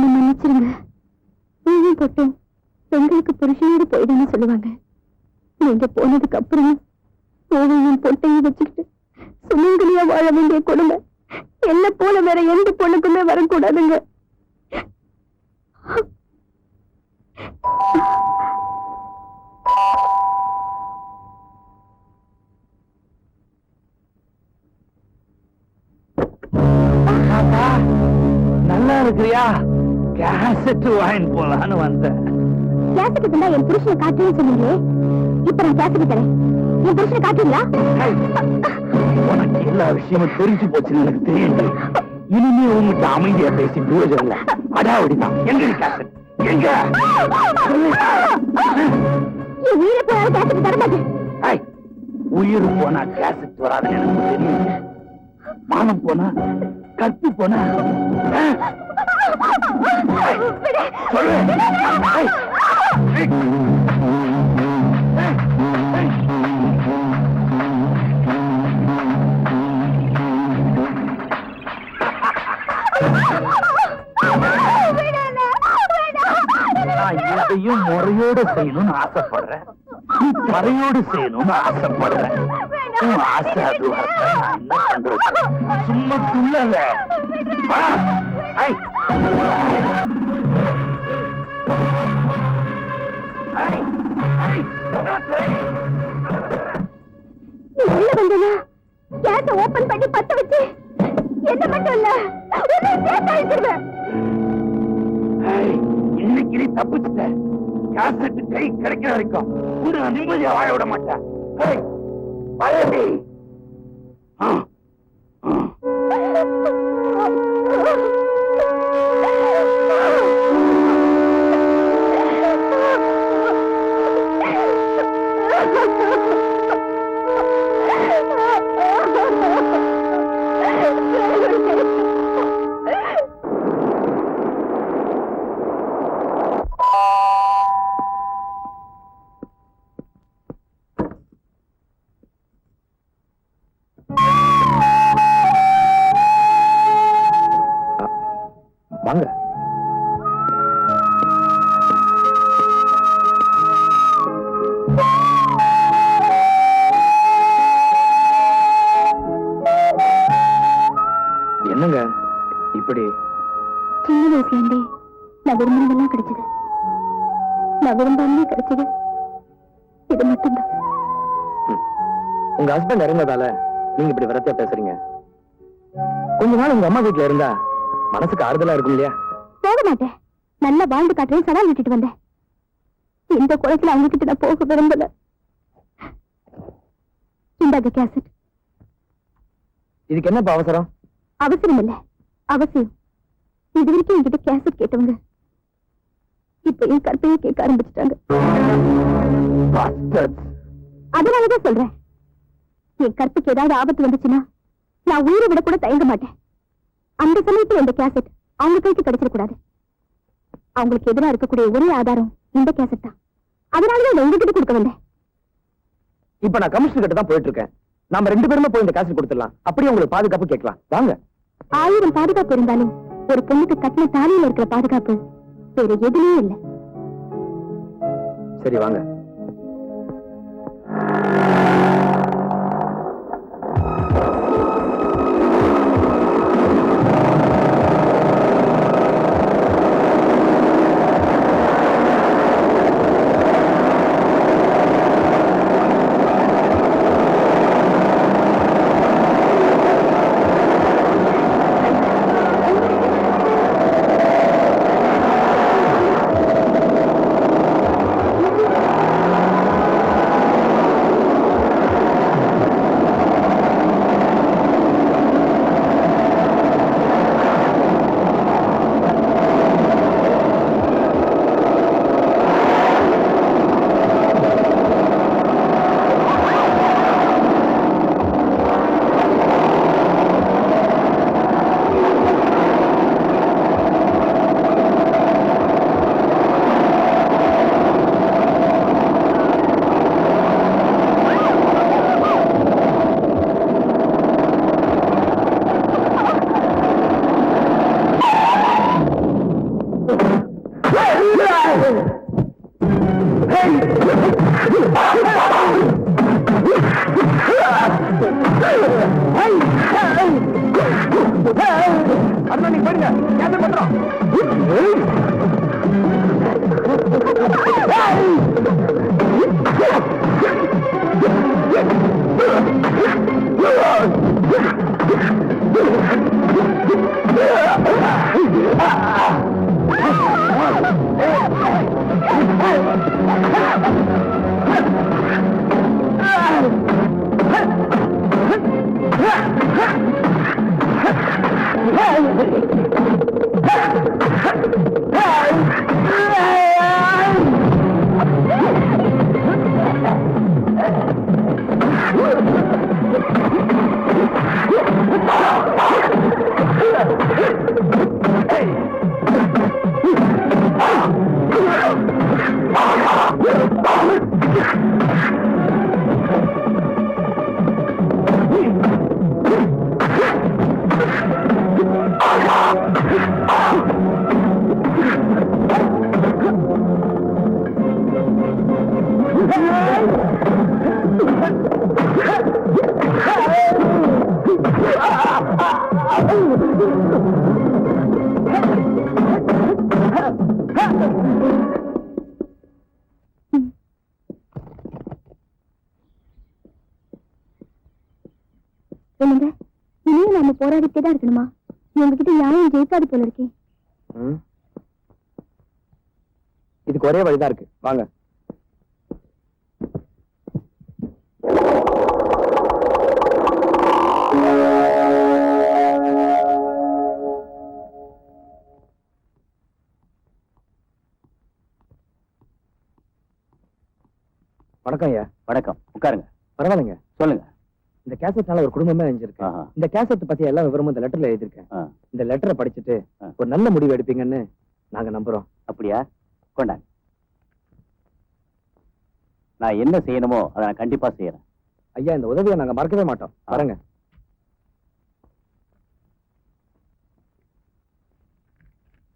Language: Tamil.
என்ன மன்னிச்சிருங்க. நீயும் பட்டும். பெண்களுக்கு புருஷனோடு போயிடுன்னு சொல்லுவாங்க. நீங்க போனதுக்கு அப்புறம் கோவையும் பொட்டையும் வச்சுக்கிட்டு சுமங்கலியா வாழ வேண்டிய கொடுமை. என்ன போல வேற எந்த பொண்ணுக்குமே வரக்கூடாதுங்க. நல்லா இருக்கிறியா? கேசட் வாங்கிட்டு போலான்னு வந்தேன். கேசட்டு தந்தா என் புருஷனை காட்டுன்னு சொன்னீங்களே. இப்ப நான் கேசட்டு தரேன். என் புருஷனை காட்டுங்களா உனக்கு எல்லா விஷயமும் தெரிஞ்சு போச்சுன்னு எனக்கு தெரியும் இனிமே உங்ககிட்ட அமைதியா பேசி பிரயோஜனம் அடாவடிதான் எங்க கேசட் எங்க? உயிரை போனாலும் கேசட்டு தர மாட்டேன். ஹேய், உயிர் போனா கேசட் வராதுன்னு எனக்கு தெரியும் மானம் போனா கற்பு போனா சொல்லு நான் எதையும் முறையோடு செய்யணும்னு ஆசைப்படுறேன். நீ பறையோடு செய்யணும்னு ஆசைப்படுறேன். உன் ஆசை அது என்ன பண்றது? சும்மா துள்ளல. ஐ. உள்ள ஓபன் பண்ணி பத்த வச்சு என்ன மட்டும் இல்ல உன்னை சேர்த்து அழிச்சிருவேன் ஐ. இன்னைக்கு நீ தப்பிச்சுட்ட காசட்டு கை கிடைக்கிற வரைக்கும் நிம்மதியா வாழ விட மாட்டேன் ஐ. பயமே ஆ. ஆ. Ha ha ha ha! நான் விரும்பாமலே கிடைச்சது. இது மட்டும்தான். உங்க ஹஸ்பண்ட் இறந்ததால நீங்க இப்படி விரத்தியா பேசுறீங்க. கொஞ்ச நாள் உங்க அம்மா வீட்ல இருந்தா மனசுக்கு ஆறுதலா இருக்கும் இல்லையா? போக மாட்டேன். நல்லா வாழ்ந்து காட்டுறேன் சவால் விட்டுட்டு வந்தேன். இந்த குளத்துல அவங்க கிட்ட நான் போக விரும்பல. இந்தாங்க கேசட். இதுக்கு என்னப்பா அவசரம்? அவசரம் இல்ல. அவசியம். இது வரைக்கும் என்கிட்ட கேசட் கேட்டவங்க இப்ப என் கற்பையை கேட்க ஆரம்பிச்சுட்டாங்க. அதனாலதான் சொல்றேன். என் கற்புக்கு ஏதாவது ஆபத்து வந்துச்சுன்னா நான் உயிரை விட கூட தயங்க மாட்டேன். அந்த சமயத்துல இந்த கேசட் அவங்க கைக்கு கிடைச்சிடக்கூடாது. அவங்களுக்கு எதிரா இருக்கக்கூடிய ஒரே ஆதாரம் இந்த கேசட் தான். அதனாலதான் இதை உங்ககிட்ட கொடுக்க வந்தேன். இப்ப நான் கமிஷனர் கிட்ட தான் போயிட்டு இருக்கேன் நாம ரெண்டு பேருமே போய் இந்த காசு கொடுத்துடலாம். அப்படியே உங்களுக்கு பாதுகாப்பு கேட்கலாம். வாங்க. ஆயிரம் பாதுகாப்பு இருந்தாலும் ஒரு பொண்ணுக்கு கட்டின தாலியில இருக்கிற பாதுகாப்பு வேற எதுலயும் இல்ல. சரி வாங்க. அண்ணா நீங்க பாருங்க கேன்சல் பண்றோம் Ah! என்னங்க? இனியும் நாம போராடிட்டே தான் இருக்கணுமா? உங்ககிட்ட யாரும் ஜெயிக்காது போல இருக்கே. இதுக்கு ஒரே வழிதான் இருக்கு. வாங்க. வணக்கம் ஐயா. வணக்கம். உட்காருங்க. பரவாயில்லைங்க. சொல்லுங்க. இந்த கேசட்னால ஒரு குடும்பமே அழிஞ்சிருக்கு. இந்த கேசட் பத்தி எல்லா விவரமும் இந்த லெட்டர்ல எழுதியிருக்கேன். இந்த லெட்டரை படிச்சுட்டு. ஒரு நல்ல முடிவு எடுப்பீங்கன்னு நாங்க நம்புறோம். அப்படியா? கொண்டாங்க. நான் என்ன செய்யணுமோ அதை நான் கண்டிப்பா செய்யறேன். ஐயா இந்த உதவியை நாங்க மறக்கவே மாட்டோம். வரங்க.